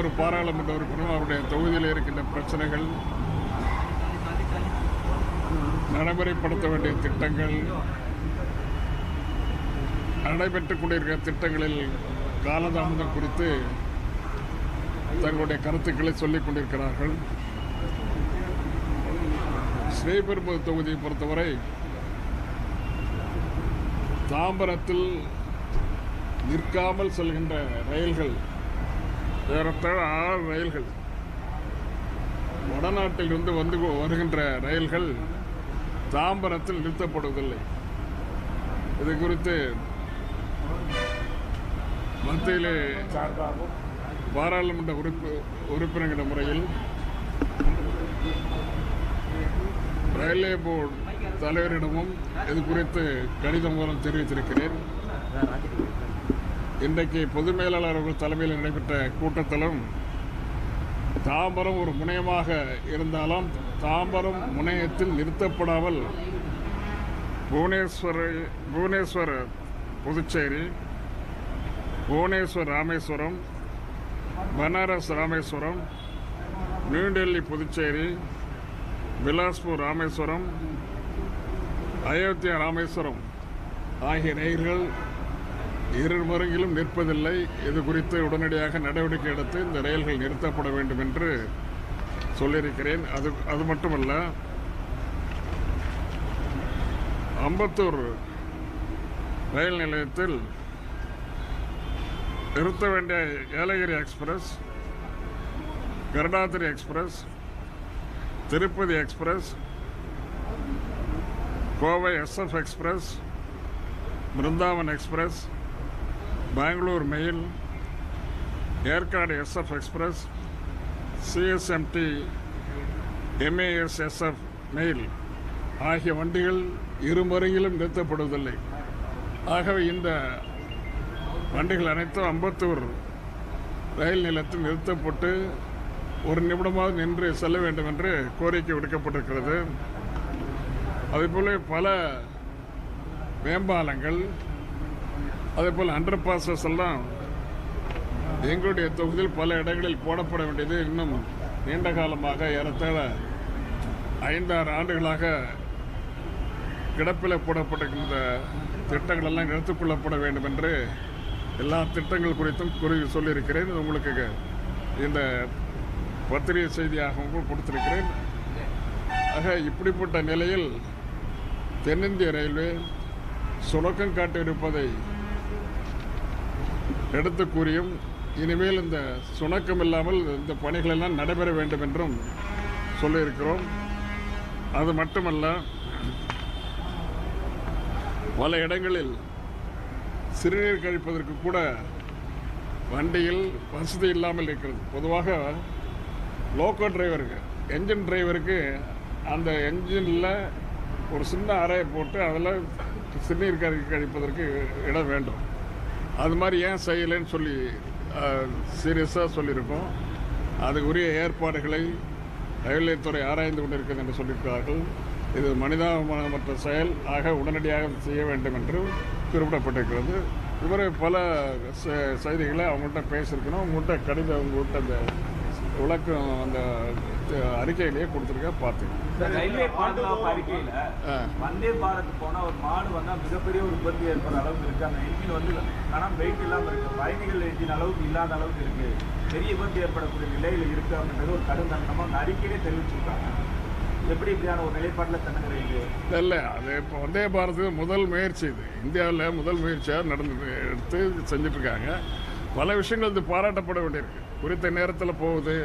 ஒரு பாராளுமன்ற உறுப்பினரும் அவருடைய தொகுதியில் இருக்கின்ற பிரச்சனைகள் நடைமுறைப்படுத்த வேண்டிய திட்டங்கள் நடைபெற்றுக் கொண்டிருக்கிற திட்டங்களில் காலதாமதம் குறித்து தங்களுடைய கருத்துக்களை சொல்லிக் கொண்டிருக்கிறார்கள். ஸ்ரீபெரும்புதூர் தொகுதியை பொறுத்தவரை தாம்பரத்தில் நிற்காமல் செல்கின்ற ரயில்கள் ஏறத்தாழ ஆறு ரயில்கள். வடநாட்டிலிருந்து வந்து வருகின்ற ரயில்கள் தாம்பரத்தில் நிறுத்தப்படுவதில்லை. இது குறித்து மத்தியிலே பாராளுமன்ற உறுப்பு உறுப்பினர்கிற முறையில் ரயில்வே போர்டு தலைவரிடமும் இது குறித்து கடிதம் மூலம் தெரிவித்திருக்கிறேன். இன்றைக்கு பொது மேலாளர் அவர்கள் தலைமையில் நடைபெற்ற கூட்டத்திலும் தாம்பரம் ஒரு முனையமாக இருந்தாலும் தாம்பரம் முனையத்தில் நிறுத்தப்படாமல் புவனேஸ்வர புவனேஸ்வர் புதுச்சேரி புவனேஸ்வர் ராமேஸ்வரம் பனாரஸ் ராமேஸ்வரம் நியூ டெல்லி புதுச்சேரி பிலாஸ்பூர் ராமேஸ்வரம் அயோத்தியா ராமேஸ்வரம் ஆகிய ரயில்கள் இரு மருங்கிலும் நிற்பதில்லை. இது குறித்து உடனடியாக நடவடிக்கை எடுத்து இந்த ரயில்கள் நிறுத்தப்பட வேண்டும் என்று சொல்லியிருக்கிறேன். அது அது மட்டுமல்ல அம்பத்தூர் ரயில் நிலையத்தில் நிறுத்த வேண்டிய Yelagiri express Garudadri express Tirupati express Kovai SF express Brindavan express Bangalore mail Yercaud SF express CSMT MAS SF mail ஆகிய வண்டிகள் இருமுறையிலும் நிறுத்தப்படுவதில்லை. ஆகவே இந்த வண்டிகள் அனைத்தும் அம்பத்தூர் ரயில் நிலையத்தில் நிறுத்தப்பட்டு ஒரு நிமிடமாவது நின்று செல்ல வேண்டும் என்று கோரிக்கை விடுக்கப்பட்டிருக்கிறது. அதேபோல பல மேம்பாலங்கள் அதேபோல் அண்டர் பாசஸ் எல்லாம் எங்களுடைய தொகுதியில் பல இடங்களில் போடப்பட வேண்டியது இன்னும் நீண்ட காலமாக ஏறத்தாழ ஐந்தாறு ஆண்டுகளாக கிடப்பில் போடப்பட்டிருக்கின்ற திட்டங்கள் எல்லாம் எடுத்துக்கொள்ளப்பட வேண்டும் என்று எல்லா திட்டங்கள் குறித்தும் குறி சொல்லியிருக்கிறேன். உங்களுக்கு இந்த பத்திரிகை செய்தியாகவும் கொடுத்திருக்கிறேன். ஆக இப்படிப்பட்ட நிலையில் தென்னிந்திய ரயில்வே சுணக்கம் காட்டியிருப்பதை எடுத்து கூறியும் இனிமேல் இந்த சுணக்கம் இல்லாமல் இந்த பணிகள் எல்லாம் நடைபெற வேண்டும் என்றும் சொல்லியிருக்கிறோம். அது மட்டுமல்ல பல இடங்களில் சிறுநீர் கழிப்பதற்கு கூட வண்டியில் வசதி இல்லாமல் இருக்கிறது. பொதுவாக லோக்கோ டிரைவருக்கு என்ஜின் டிரைவருக்கு அந்த என்ஜினில் ஒரு சின்ன அறையை போட்டு அதில் சிறுநீர் கழி கழிப்பதற்கு இடம் வேண்டும். அது மாதிரி ஏன் செய்யலைன்னு சொல்லி சீரியஸாக சொல்லியிருக்கோம். அதுக்குரிய ஏற்பாடுகளை ரயில்வே துறை ஆராய்ந்து கொண்டிருக்கிறது என்று சொல்லியிருக்கிறார்கள். இது மனிதாபிமானமற்ற செயல் ஆக உடனடியாக செய்ய வேண்டும் என்று குறிப்பிடப்பட்டிருக்கிறது. இவரை பல செ- செய்திகளை அவங்கள்ட்ட பேசியிருக்கணும் உங்கள்கிட்ட கடிதம் உங்கள்கிட்ட அந்த விளக்கம் அந்த அறிக்கையிலேயே கொடுத்துருக்க பார்த்தேன் ரயில்வே பாதுகாப்பு அறிக்கையில. வந்தே பாரத் போனா ஒரு மாடு வந்தா மிகப்பெரிய ஒரு விபத்து ஏற்படுற அளவுக்கு இருக்கு. அந்த என்ஜின் வந்து கனம் வெயிட் இல்லாம இருக்கு. பயணிகள் என்ஜின் அளவுக்கு இல்லாத அளவுக்கு இருக்கு. பெரிய விபத்து ஏற்படக்கூடிய நிலையில இருக்கு அப்படின்றது ஒரு கடும் தண்டனமா அந்த அறிக்கையிலே தெரிவிச்சிருக்காங்க. எப்படி இப்படியான ஒரு நிலைப்பாட்டில் ரயில்வே இல்லை அது இப்போ வந்தே பாரத் முதல் முயற்சி இது. இந்தியாவில் முதல் முயற்சியாக நடந்து எடுத்து செஞ்சிட்ருக்காங்க பல விஷயங்கள் இது பாராட்டப்பட வேண்டியிருக்கு. குறித்த நேரத்தில் போகுது.